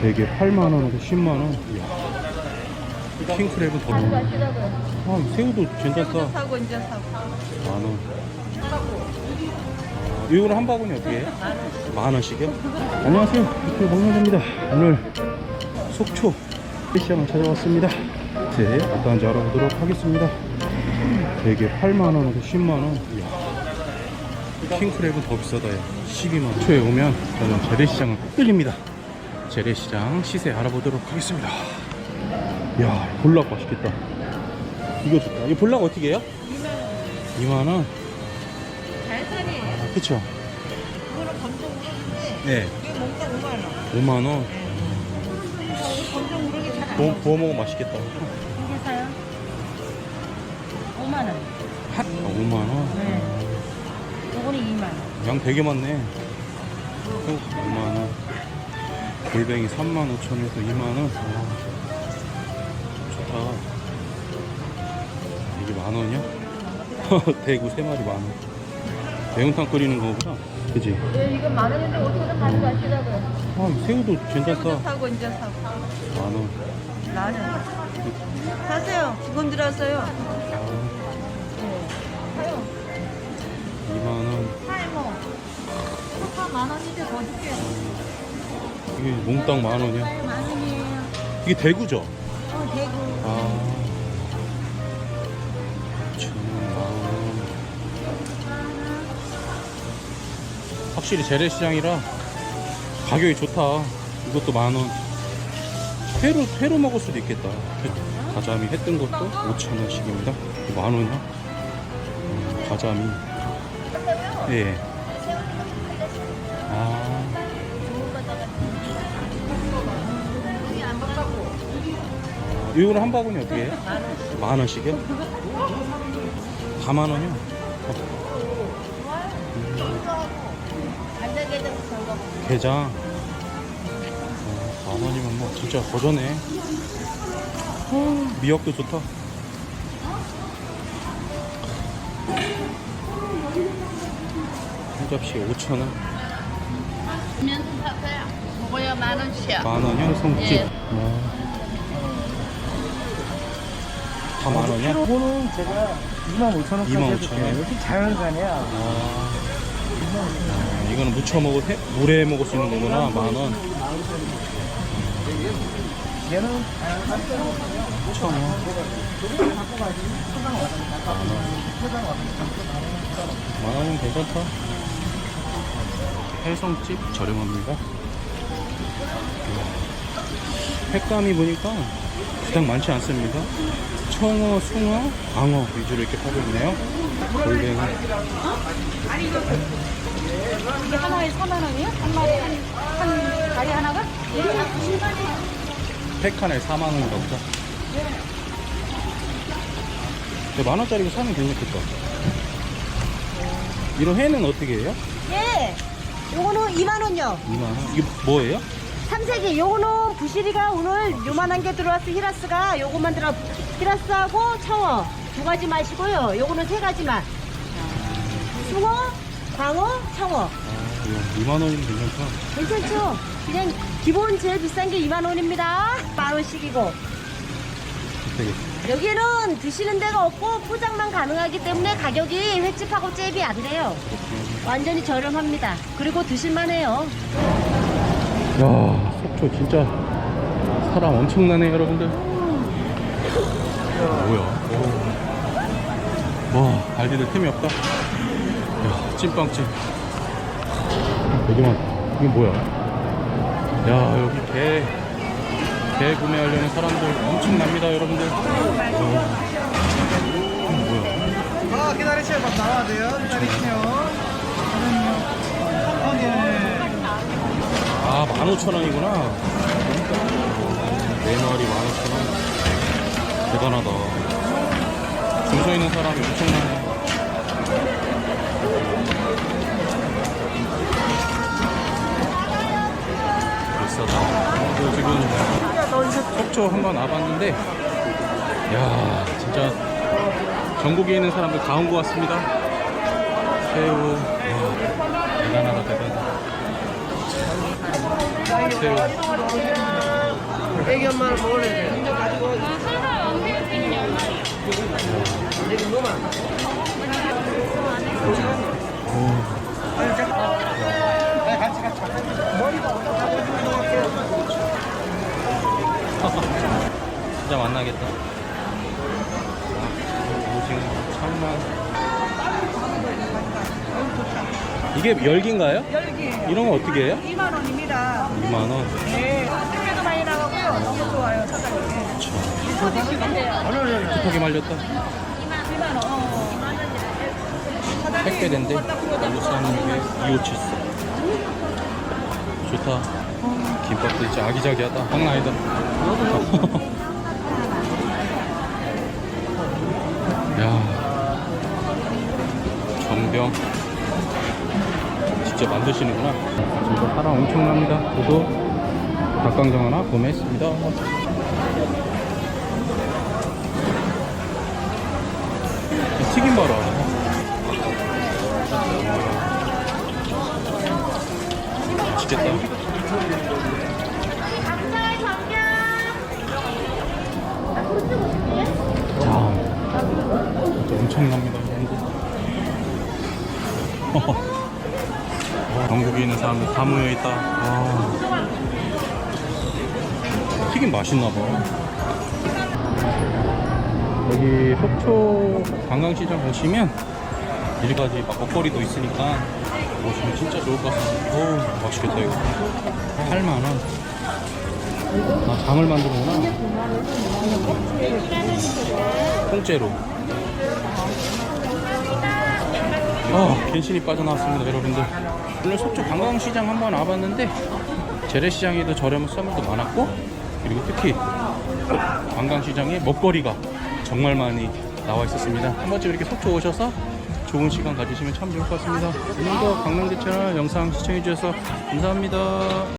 되게 8만원에서 10만원. 킹크랩은 더. 아, 새우도 진짜 싸. 사고 이제 사고. 만원. 아, 이거는 한 바구니 어떻게 해요? 만 원씩이요? 안녕하세요. 유튜브 박명입니다. 오늘 속초 시장을 찾아왔습니다. 네, 어떤지 알아보도록 하겠습니다. 되게 8만원에서 10만원. 킹크랩은 더 비싸다. 요 12만 초에 오면 저는 재래시장을 꼭 들립니다. 재래시장 시세 알아보도록 하겠습니다. 야, 볼락 맛있겠다. 이거 좋다. 이 볼락 어떻게 해요? 2만원. 달살이에요. 그쵸? 이거는 검정 우럭인데 네. 이게 뭔가 5만 원. 5만원. 검정 우럭이 잘안 구워, 구워 먹으면 맛있겠다. 이게 사요? 5만 원. 한? 아, 5만원? 네. 요거는 2만 원. 양 되게 많네. 5만원. 골뱅이 3만 5천에서 2만원. 좋다. 이게 만원이야? 대구 3마리 만원. 매운탕 끓이는 거구나. 그지? 네, 이건 만 원인데 어떻게든 가져가시라고요. 아, 이 새우도 진짜 새우도 싸. 사고 이제 사고. 만원. 만 원. 사세요. 직원 들어왔어요. 네. 사요. 2만원. 팔모. 소파 만 원인데 더 줄게요. 이게 몽땅 만 원이야. 사요 만 원이에요. 이게 대구죠? 어, 대구. 아. 천만 확실히 재래시장이라 가격이 좋다. 이것도 만 원. 회로, 회로 먹을 수도 있겠다. 가자미 했던 것도 5천 원씩입니다. 만 원이야? 음, 가자미. 예. 아. 이거는 한 바구니 어떻게 해요? 만 원씩이요? 다 만 원이요? 게장 어, 만 원이면 뭐 진짜 거저네 어, 미역도 좋다 한 접시 5천 원, 사세요. 먹어야 만 원씩이야. 만 원이요? 송집 예. 다 만 원이야? 이거는 제가 2만 5천 원까지 25,000원. 해줄게요. 자연산이야. 아, 아, 이거는 무쳐 먹을 해, 물에 먹을 수 있는 거구나 만 원. 얘는. 만 원이면 괜찮다. 해성집 저렴합니다. 횟감이 보니까 그닥 많지 않습니다. 청어, 숭어, 광어 위주로 이렇게 파고 있네요. 골뱅이. 이게 하나에 4만 원이요? 한 마리 한, 한 다리 하나가? 팩 하나에 4만 원인가 보다. 근데 만 원짜리가 사면 괜찮겠다. 이런 회는 어떻게 해요? 예. 요거는 2만 원요. 2만 원. 이게 뭐예요? 삼색이 요거는 부시리가 오늘 요만한 게 들어왔어 히라스가 요거만 들어 히라스하고 청어 두 가지 마시고요. 요거는 세 가지만. 숭어, 광어, 청어. 아, 2만 원이면 괜찮다. 괜찮죠? 그냥 기본 제일 비싼 게 2만 원입니다. 만 원씩이고. 여기는 드시는 데가 없고 포장만 가능하기 때문에 가격이 횟집하고 잽이 안 돼요. 완전히 저렴합니다. 그리고 드실만 해요. 야, 속초 진짜 사람 엄청나네, 여러분들. 뭐야? 와, 발디딜 틈이 없다. 야, 찐빵집. 되게 많다. 이게 뭐야? 야, 여기 개, 개 구매하려는 사람들 엄청납니다, 여러분들. 어. 뭐야? 아 기다리세요. 막 나와야 돼요. 기다리시면. 아, 네. 아, 15,000원이구나. 네 마리 15,000원. 대단하다. 줄 서 있는 사람이 엄청나네. 비싸다. 그리고 지금 속초 한번 와봤는데, 야 진짜 전국에 있는 사람들 다 온 것 같습니다. 새우, 와, 대단하다, 대단하다. 애기 엄마를 먹으래 돼. 진짜 만나겠다. 이게 열기인가요? 열기예요. 이런 거 어떻게 해요? 2만 원입니다. 2만 원. 네. 택배도 많이 나가고요. 너무 좋아요. 사장님. 급하게 말렸다. 2만 원. 어. 택배된데 여기서 하는 게 2574. 좋다. 김밥도 진짜 아기자기하다. 장난 아니다. 야, 전병 직접 만드시는구나. 진짜 사람 엄청납니다. 저도 닭강정 하나 구매했습니다. 튀김 바로. 맛있겠다. 자, 엄청납니다. 전국에 있는 사람들 다 모여 있다. 아. 튀김 맛있나 봐. 여기 속초 관광시장 오시면 여러 가지 막 먹거리도 있으니까 오시면 진짜 좋을 것 같습니다. 어우, 맛있겠다 이거. 8만 원. 아, 장을 만드는구나. 통째로. 아, 괜시리 빠져나왔습니다, 여러분들. 오늘 속초 관광시장 한번 와봤는데 재래시장에도 저렴한 썰물도 많았고 그리고 특히 관광시장에 먹거리가 정말 많이 나와 있었습니다. 한 번쯤 이렇게 속초 오셔서 좋은 시간 가지시면 참 좋을 것 같습니다. 오늘도 강남대 채널 영상 시청해주셔서 감사합니다.